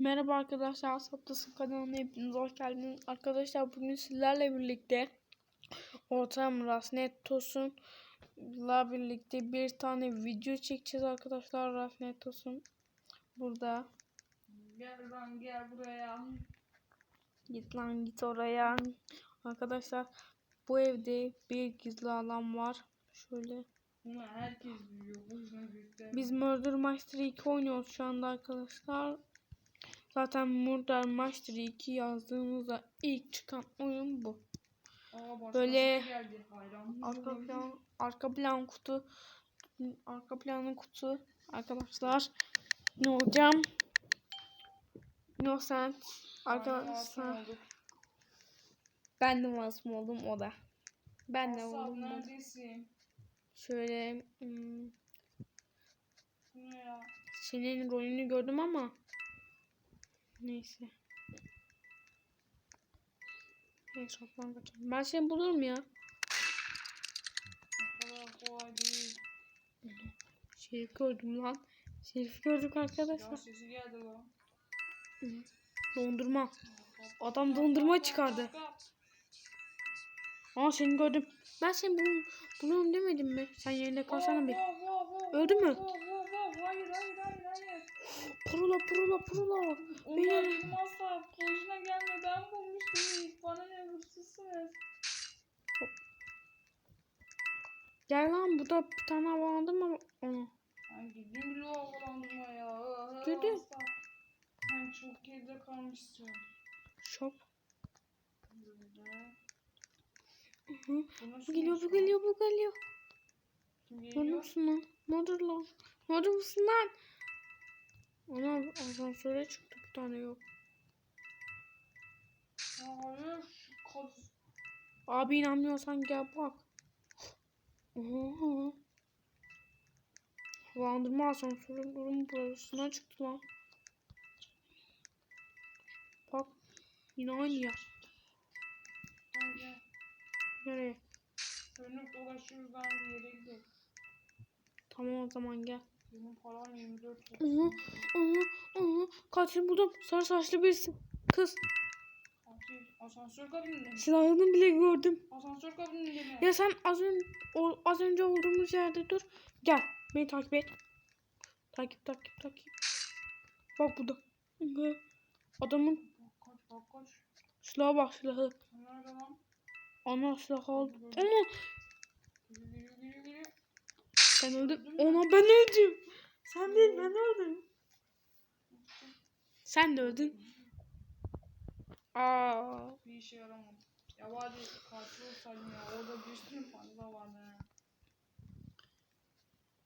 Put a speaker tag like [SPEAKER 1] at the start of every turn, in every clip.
[SPEAKER 1] Merhaba arkadaşlar, Saptasın kanalına hepiniz hoş geldiniz. Arkadaşlar bugün sizlerle birlikte Ortam Rasnetos'unla birlikte bir tane video çekeceğiz arkadaşlar. Rasnetos'un burada.
[SPEAKER 2] Gel lan gel buraya.
[SPEAKER 1] Git lan git oraya. Arkadaşlar bu evde bir gizli alan var. Şöyle.
[SPEAKER 2] Bunu herkes biliyor.
[SPEAKER 1] Biz Murder Master 2 oynuyoruz şu anda arkadaşlar. Zaten Murder Master 2 yazdığımızda ilk çıkan oyun bu.
[SPEAKER 2] Aa,
[SPEAKER 1] böyle Arka plan, arka plan kutu, arka planın kutu arkadaşlar. Ne olacağım? Innocent arkadaşlar. Ben de masum oldum o da. Ben de oldum.
[SPEAKER 2] neredesin?
[SPEAKER 1] Şöyle hmm, senin rolünü gördüm ama neyse. Neyse şofman kaçalım. Ben seni bulurum ya. Şerif gördüm lan. Şerif gördük
[SPEAKER 2] Ya
[SPEAKER 1] arkadaşlar.
[SPEAKER 2] sesi geldi lan.
[SPEAKER 1] Dondurma. Adam dondurma çıkardı. Aa seni gördüm. Ben seni bul bulurum demedim mi? Sen yerine kalsana bir. Öldü mü?
[SPEAKER 2] Hayır hayır hayır hayır.
[SPEAKER 1] Pırula pırula pırula.
[SPEAKER 2] Onlar
[SPEAKER 1] Beni-
[SPEAKER 2] benim asla boşuna gelme ben bulmuştum ilk. Bana ne hırsızsınız.
[SPEAKER 1] Gel lan burada bir tane havalandım ama onu.
[SPEAKER 2] Ay gidin bile havalandırma ya.
[SPEAKER 1] Gidin.
[SPEAKER 2] Sen çok geride kalmışsın.
[SPEAKER 1] Şop.
[SPEAKER 2] Bu
[SPEAKER 1] geliyor bu geliyor bu geliyor.
[SPEAKER 2] Kim geliyor?
[SPEAKER 1] musun lan? Murder lan. Murder musun lan? Ana asansöre çıktı bir tane yok. Abi inanmıyorsan gel bak. Oha. Havalandırma asansörün durum burasına çıktı lan. Bak. Yine aynı yer.
[SPEAKER 2] Gel.
[SPEAKER 1] Nereye?
[SPEAKER 2] Dönüp dolaşıyoruz bir yere gidelim.
[SPEAKER 1] Tamam o zaman gel.
[SPEAKER 2] Benim param 24 oldu.
[SPEAKER 1] Aha, aha, aha. Katil buldum. Sarı saçlı birisi. Kız.
[SPEAKER 2] Asansör kabininde mi?
[SPEAKER 1] Silahını bile gördüm.
[SPEAKER 2] Asansör kabininde mi?
[SPEAKER 1] Ya sen az önce az önce olduğumuz yerde dur. Gel. Beni takip et. Takip takip takip. Bak burada. Adamın
[SPEAKER 2] Bak kaç bak kaç.
[SPEAKER 1] silahı bak silahı.
[SPEAKER 2] Nerede lan?
[SPEAKER 1] Ana silahı aldı.
[SPEAKER 2] Geliyor.
[SPEAKER 1] ben öldüm. Ona ben öldüm. Sen değil ben öldüm. Sen de öldün. Aa.
[SPEAKER 2] Bir işe yaramadı. Ya bari katil olsaydım ya. Orada bir sürü fazla vardı ha.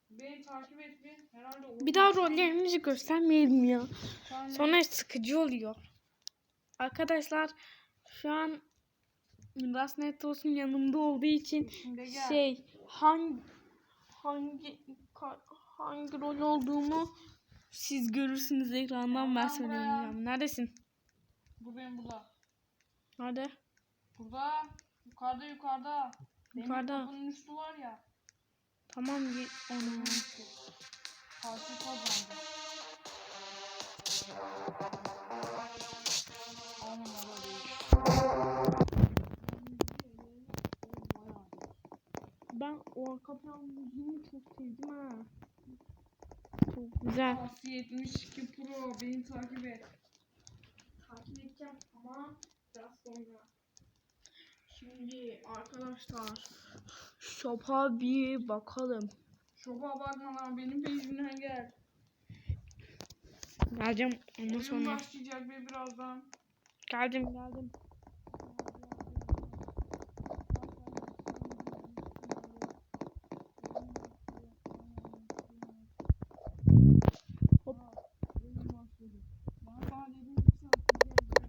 [SPEAKER 2] Beni takip et bir. Herhalde o
[SPEAKER 1] Bir daha rollerimizi göstermeyelim ya.
[SPEAKER 2] Sonra
[SPEAKER 1] Sonra sıkıcı oluyor. Arkadaşlar şu an Rasnet olsun yanımda olduğu için şey hangi hangi hangi rol olduğumu siz görürsünüz ekrandan ben söyleyeceğim. Neredesin?
[SPEAKER 2] Bu benim burada.
[SPEAKER 1] Nerede?
[SPEAKER 2] Burada. Yukarıda yukarıda. Demir
[SPEAKER 1] Yukarıda.
[SPEAKER 2] kapının üstü var ya.
[SPEAKER 1] Tamam git onu.
[SPEAKER 2] Katil kazandı.
[SPEAKER 1] Ben o arka plan müziğini çok sevdim ha. Çok güzel.
[SPEAKER 2] Asi 72 Pro beni takip et.
[SPEAKER 1] Takip edeceğim ama biraz sonra. Şimdi arkadaşlar shop'a bir bakalım.
[SPEAKER 2] Şoba bakma lan benim peşimden gel.
[SPEAKER 1] Geleceğim ondan
[SPEAKER 2] Oyun
[SPEAKER 1] sonra.
[SPEAKER 2] başlayacak be birazdan.
[SPEAKER 1] Geldim geldim. Hop.
[SPEAKER 2] Oyun başladı. Bana sana dedim ki sen gel gel.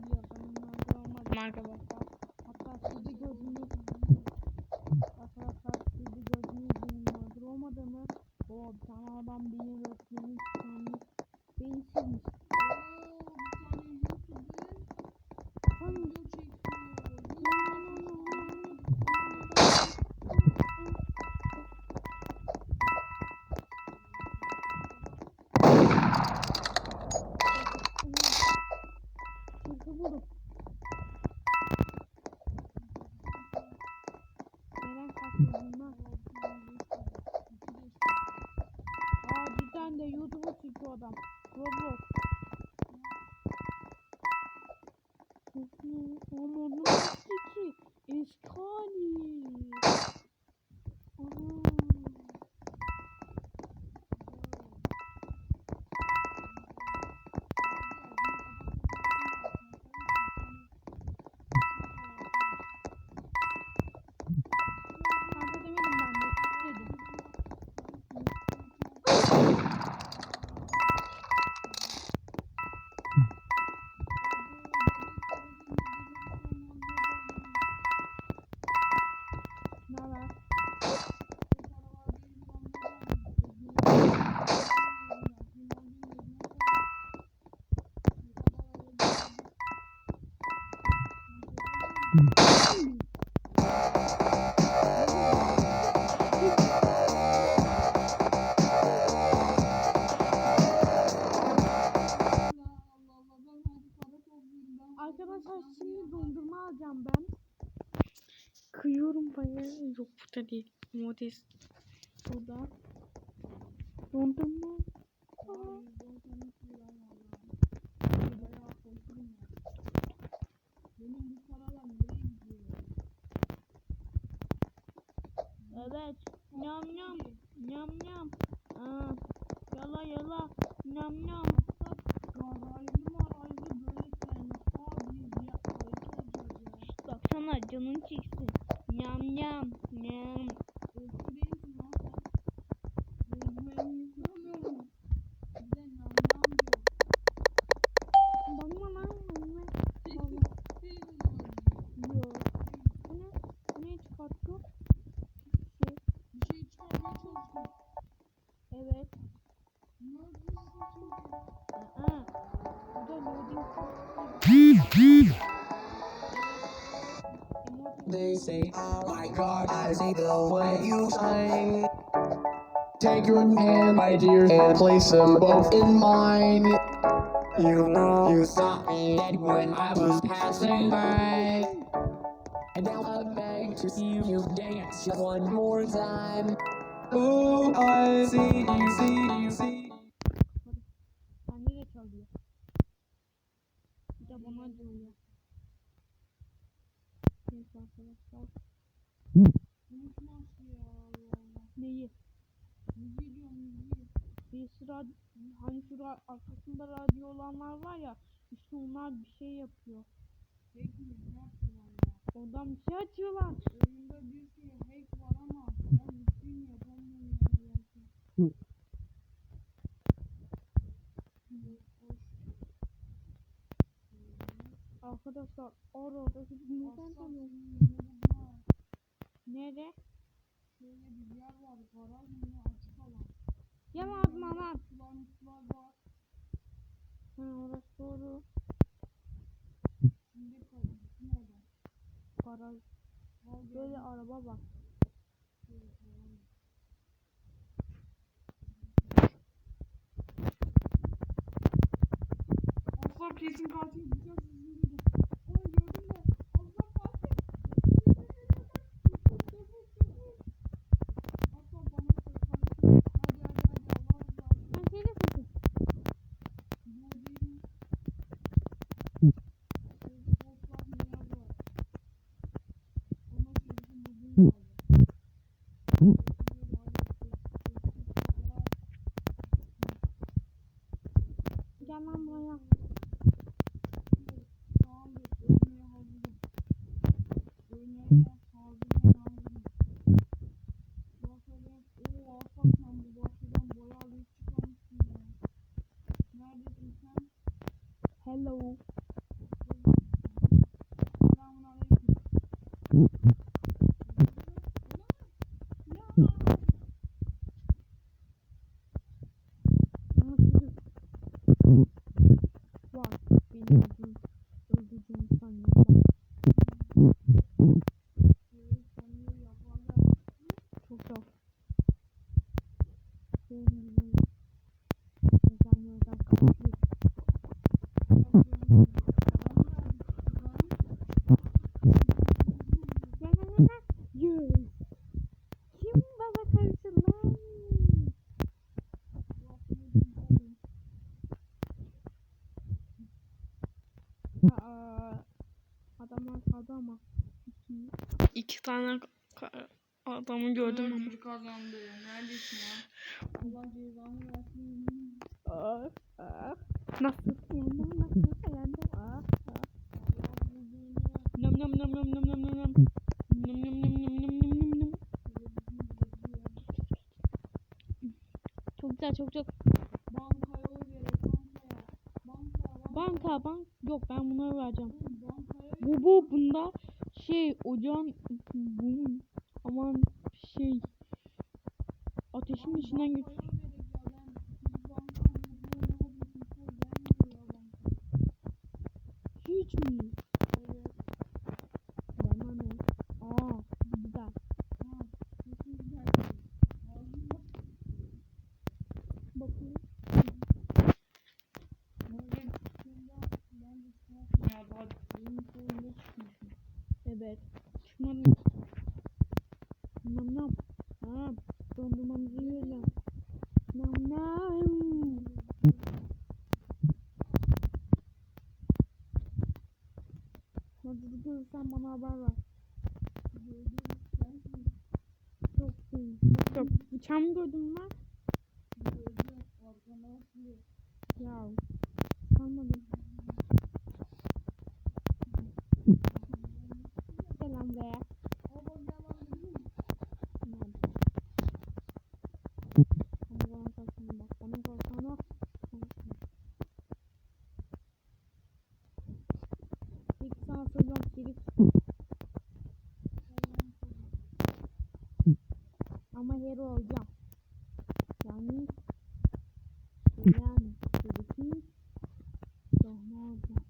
[SPEAKER 2] Kesin
[SPEAKER 1] Biliyorum arkadaşlar. Hatta sizi gözünüz Arkadaşlar sizi gözünüz mağdur olmadı mı? O Roblox. Çok Arkadaşlar şimdi dondurma alacağım ben. Kıyıyorum bayağı. Yok burada değil. Modest. Burada. Dondurma. Aa. Evet. Nyam nyam. Nyam nyam. Aa. Yala yala. Nyam nyam. Baksana canın çeksin. Nyam nyam. Nyam.
[SPEAKER 3] See the way you shine. Take your hand, my dear, and place them both in mine. You know, you saw me dead when I was passing by. And now I beg to see you dance one more time. Ooh, I see you, see you, see
[SPEAKER 1] Bende de çalıyor. Bir de bana çalıyor. Neyse arkadaşlar. Neyi? Bir sıra hani şurada arkasında radyo olanlar var ya işte onlar bir şey yapıyor. Oradan bir şey açıyorlar. Arkadaşlar orada neden tanıyorsunuz? Nere? Yemez aman. Ha orası doğru. Garaj. Böyle araba.
[SPEAKER 2] Allah kesin katil bulacağız
[SPEAKER 1] Hello. Tane adamı gördüm ama.
[SPEAKER 2] Dördüncü kazandı. Neredesin ya? Allah cezanı versin.
[SPEAKER 1] Ah, ah. Nasıl yendim nasıl yendim ah, ah. Nam nam nam nam nam nam nam nam. Nam nam nam nam nam nam nam nam. Çok güzel çok çok. Banka bank yok ben bunları vereceğim. Bu bu bunda şey ocağın bu aman şey ateşin içinden geç. Hiç mi? Bana ne? Aa bu güzel. Bakayım. Evet. Çıkmadı. Nam nam. Ha, dondurmamızı yiyelim. Nam nam. Hadi görürsen bana haber ver. Çok iyi. Çok. Bıçağımı gördün mü? Ya. Sanmadım. Selam be. Nerede? Ama bana kalsana bak. Bana kalsana. Peki sana soracağım. Geri Ama hero olacağım. Yani yani çocukun sahne olacağım.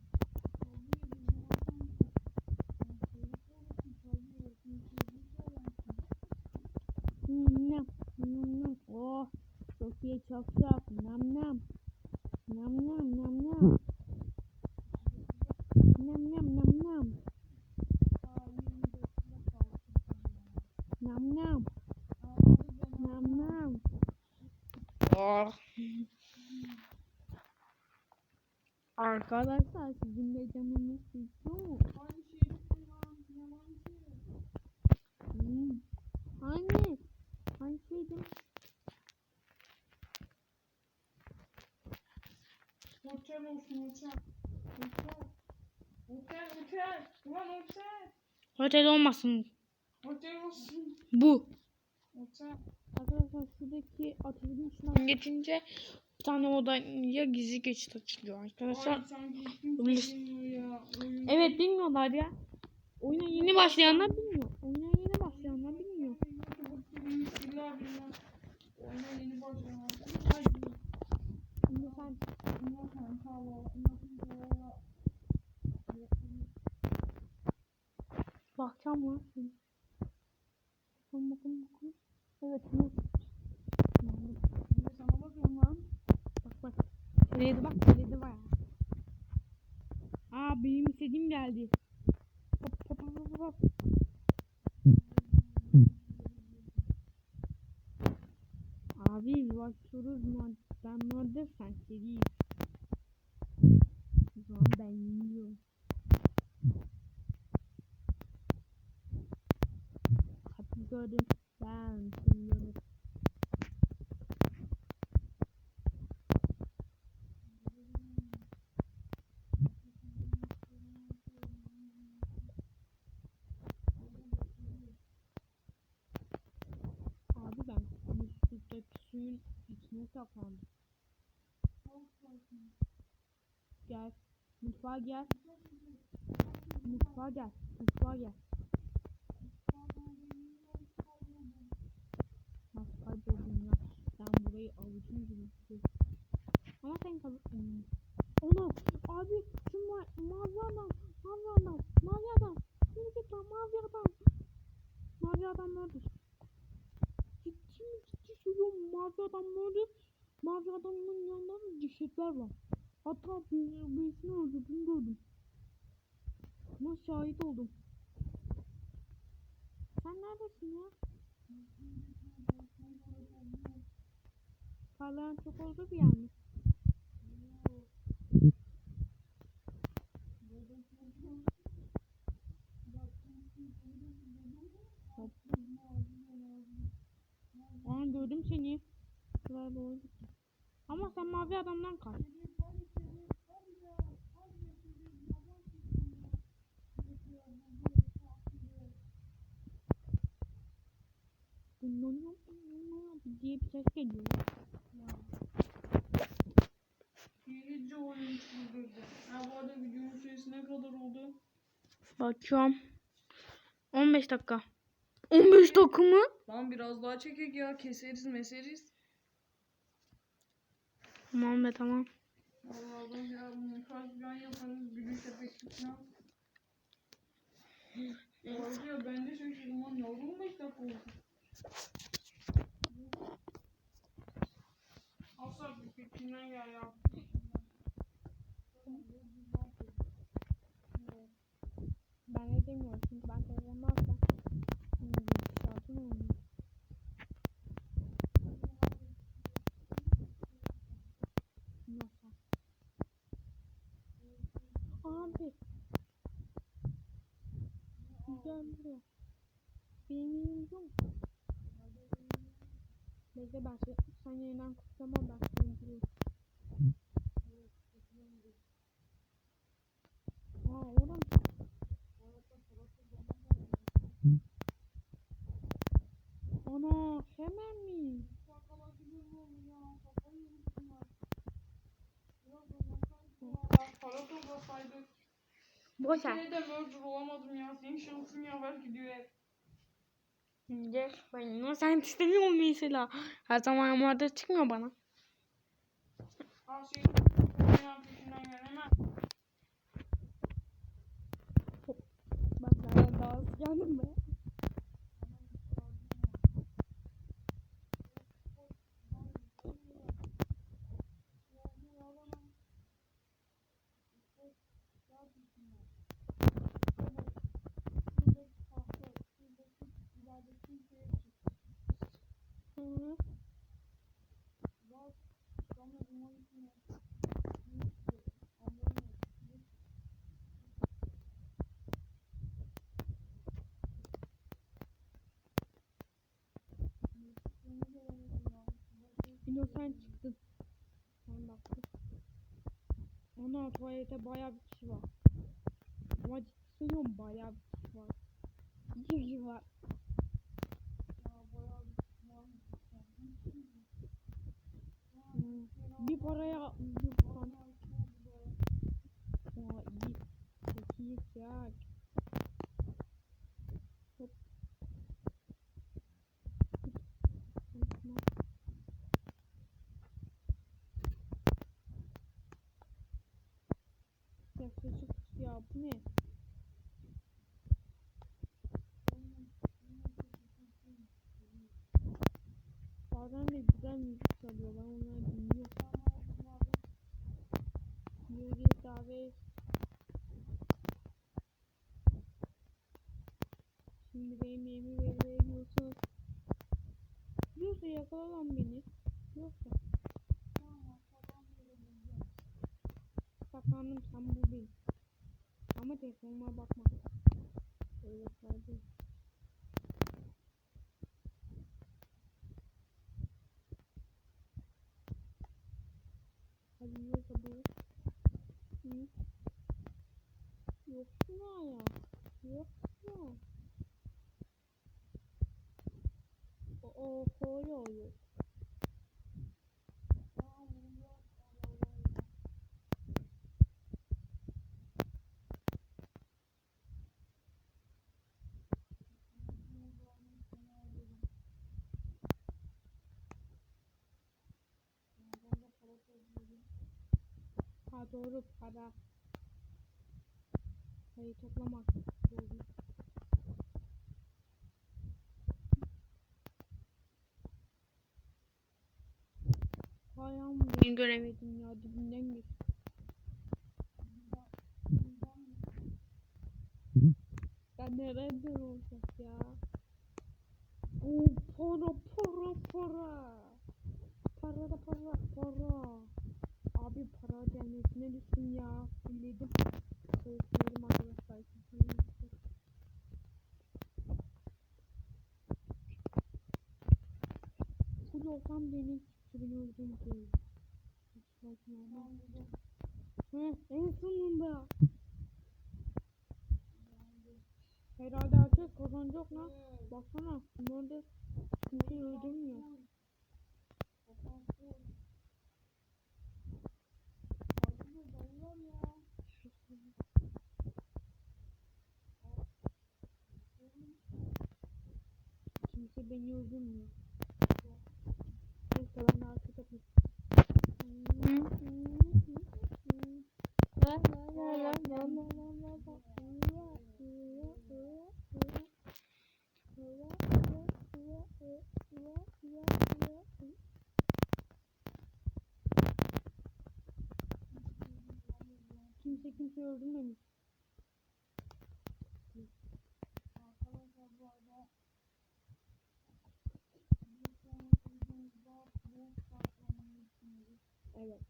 [SPEAKER 1] Hmm, nam nam nam. Oh çok iyi çok çok. Nam nam. Nam nam nam nam. Nam nam nam nam. Nam nam. Nam nam. Oh. Arkadaşlar sizin de canınız istiyor mu? Hangi? Hangi şeydi?
[SPEAKER 2] Otel olsun otel. Otel. Otel otel. Ulan otel.
[SPEAKER 1] Otel olmasın. Bu. Arkadaşlar şuradaki ateşin içinden geçince bir tane odaya gizli geçit açılıyor arkadaşlar.
[SPEAKER 2] Ay ya.
[SPEAKER 1] Evet bilmiyorlar ya. Oyuna yeni başlayanlar bilmiyor. Oyuna yeni başlayanlar bilmiyor.
[SPEAKER 2] Yeni başlayan.
[SPEAKER 1] Şimdi sen
[SPEAKER 2] Bunlar kanka var. Bunlar kanka var.
[SPEAKER 1] bakacağım mı? Bakın bakın bakın. Evet
[SPEAKER 2] de sana bakıyorum lan.
[SPEAKER 1] Bak bak. Söyledi bak söyledi var. Aa benim istediğim geldi. Hop hop hop hop. Abi başlıyoruz mu? Ben nerede sen seriyiz. O zaman gördüm. Ben seviyorum. Abi ben musluktaki suyun içine saklandım. Gel. Mutfağa gel. Mutfağa gel. Mutfağa gel. Nasıl kayboldun ya? Avucum gibi. Ama sen kalırsın. Onu abi şu ma mavi adam. Mavi adam. Mavi adam. Şimdi git lan mavi adam. Mavi adam nerede? Ciddi mi ciddi söylüyorum mavi adam nerede? Mavi adamın yanında da cesetler var. Hatta bir, birisini öldürdüğünü gördüm. Buna şahit oldum. Sen neredesin ya? Parlayan çok oldu bir yalnız. Aa gördüm seni. Ama sen mavi adamdan kaç. Diye bir ses geliyor.
[SPEAKER 2] Hileci oyun çıldırdı. Ha bu arada videonun süresi ne kadar oldu?
[SPEAKER 1] Bakıyorum. 15 dakika. 15 dakika mı?
[SPEAKER 2] Lan biraz daha çekek ya keseriz meseriz.
[SPEAKER 1] Tamam be tamam.
[SPEAKER 2] Allah'ım ya bunu kaç can yaparız gülüş. Orada ya ben de şaşırdım ne oldu 15 dakika oldu. Asla bir fikrinden.
[SPEAKER 1] Ben de demiyorum çünkü ben alsam. Şartım olmuyor. Abi. Gel buraya. Benim yok. Bekle ben şey, sen yayından kurtulamam ben seni. Aa oğlum. Ana hemen mi?
[SPEAKER 2] Para toplasaydık.
[SPEAKER 1] Boş ver.
[SPEAKER 2] Yine de merger olamadım ya. Senin şansın yaver gidiyor hep.
[SPEAKER 1] Gel ben ama sen istemiyorum mesela. Her zaman yamarda çıkmıyor bana. Bak ben daha geldim be. Hı. Yine sen çıktın. Sen baktın. Ana tuvalete bayağı bir kişi var. Ama ciddi söylüyorum bayağı bir kişi var. İki kişi var. Hmm. Bir paraya bir para. Aa iyi. Çok iyi ya. Hop. Unutma. Yaklaşık ya bu ne? Bazen de güzel müzik çalıyor. Ben onları dinliyorum. Yürü davet. Şimdi benim yemeğimi veriyorsun. Yoksa yakala lan beni. Yoksa. Saklandım sen buradayım. Ama telefonuma bakma. Öyle sadece. Hadi yoksa bu. Hı? Ya. Yoksun. O, o koyuyor. yok. Ha doğru para. Hayır toplamak. ayağım ben göremedim ya dibinden gir. Ya nerede olacak ya? Oo para para para. Para da para para. Abi para gelmesine düştüm ya. Bildim. Söyledim arkadaşlar. Full olsam denedim. 2000 oldum ki. Hı, en sonunda. Herhalde artık kazanacak lan. Baksana. Bunlarda kimse öldürmüyor. Kimse beni öldürmüyor. Kimse kimse öldürmemiş.
[SPEAKER 2] Arkadaşlar bu arada bir sonraki videomuzda bu saklamayı düşünüyoruz.
[SPEAKER 1] Evet.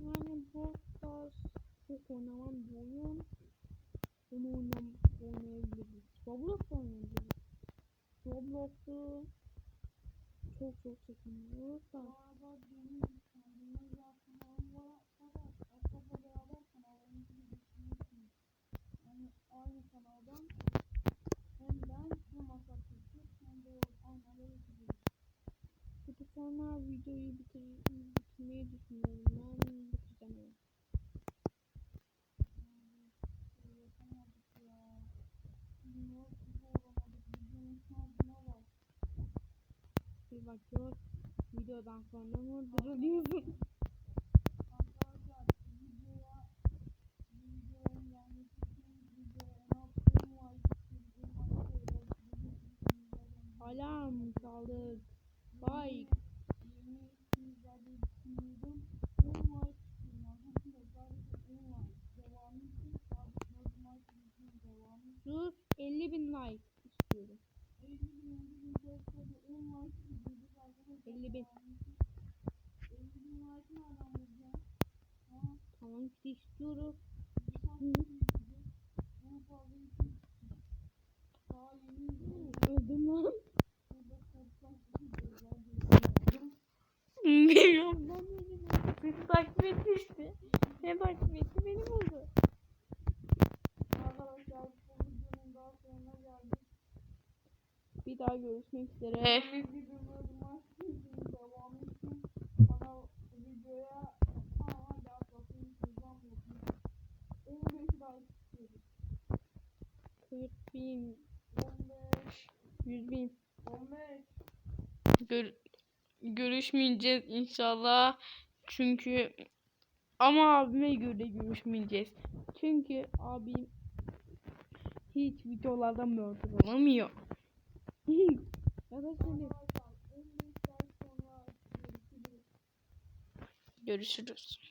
[SPEAKER 1] Yani bu tarz çok oynanan bir oyun. Bunu oynam oynayabiliriz. Roblox oynayabiliriz. Roblox'u çok çok çekiniyoruz
[SPEAKER 2] Bu
[SPEAKER 1] da.
[SPEAKER 2] arada benim kendime özel kanalım var. Fakat Asap'la beraber kanallarımızı da düşünüyorsunuz. Yani aynı kanaldan hem ben hem Asap çektik hem de aynı anda yapacağız.
[SPEAKER 1] Bir de sonra videoyu bitir bitirmeyi düşünüyorum. Ben bitireceğim evet.
[SPEAKER 2] Şey yapamadık ya. Bilmiyorum ki olamadık. Videonun şansına bak.
[SPEAKER 1] Bir bakıyoruz. Videodan sonra mı duruluyorsun?
[SPEAKER 2] Arkadaşlar videoya videonun gelmesi için videoya en az 10 like istiyoruz. 10 like şöyle bizim
[SPEAKER 1] Alarm çaldık. Like.
[SPEAKER 2] 20 izlerde düşünüyordum. 10 like istiyorum arkadaşlar. Sadece 10 like. Devamı için sabit normal videonun devamı için
[SPEAKER 1] Sus 50 bin like
[SPEAKER 2] 50 bin.
[SPEAKER 1] Tamam işte
[SPEAKER 2] istiyorum.
[SPEAKER 1] Öldüm lan. Bilmiyorum ben Beni takip etmişti. Ne takip etti
[SPEAKER 2] benim oldu.
[SPEAKER 1] Bir daha görüşmek üzere. Bin,
[SPEAKER 2] 15,
[SPEAKER 1] 100 bin.
[SPEAKER 2] 15.
[SPEAKER 1] Gör görüşmeyeceğiz inşallah. Çünkü ama abime göre görüşmeyeceğiz. Çünkü abim hiç videolardan murder olamıyor. ya da seni
[SPEAKER 2] Arkadaşlar 15 like sonra görüşürüz.
[SPEAKER 1] görüşürüz.